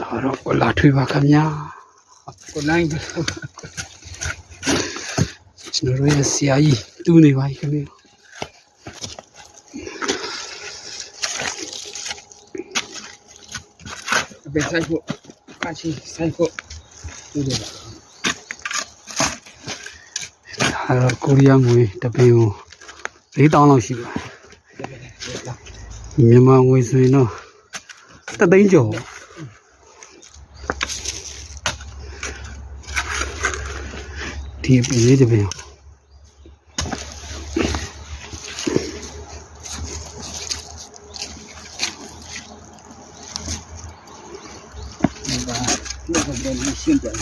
ဒါတော့ကိုလာထွေးပါခင်ဗျာကိုလိုင်းကျွန်တော်တို့ရဲ့ဆရာကြီးတူးနေပါပြီခင်ဗျာအပေဆိုင်ဖို့ကချီဆိုင်ဖို့ဒီလိုပါဒါတော့ကိုရီးယားငွေတစ်ပင်ကို4000လောက်ရှိပါတယ်မြန်မာငွေဆိုရင်တော့တသိန်းကျော် ဒီပင်လေးတစ်ပင်ဒီပါဒီကတော့ရှင်းတယ်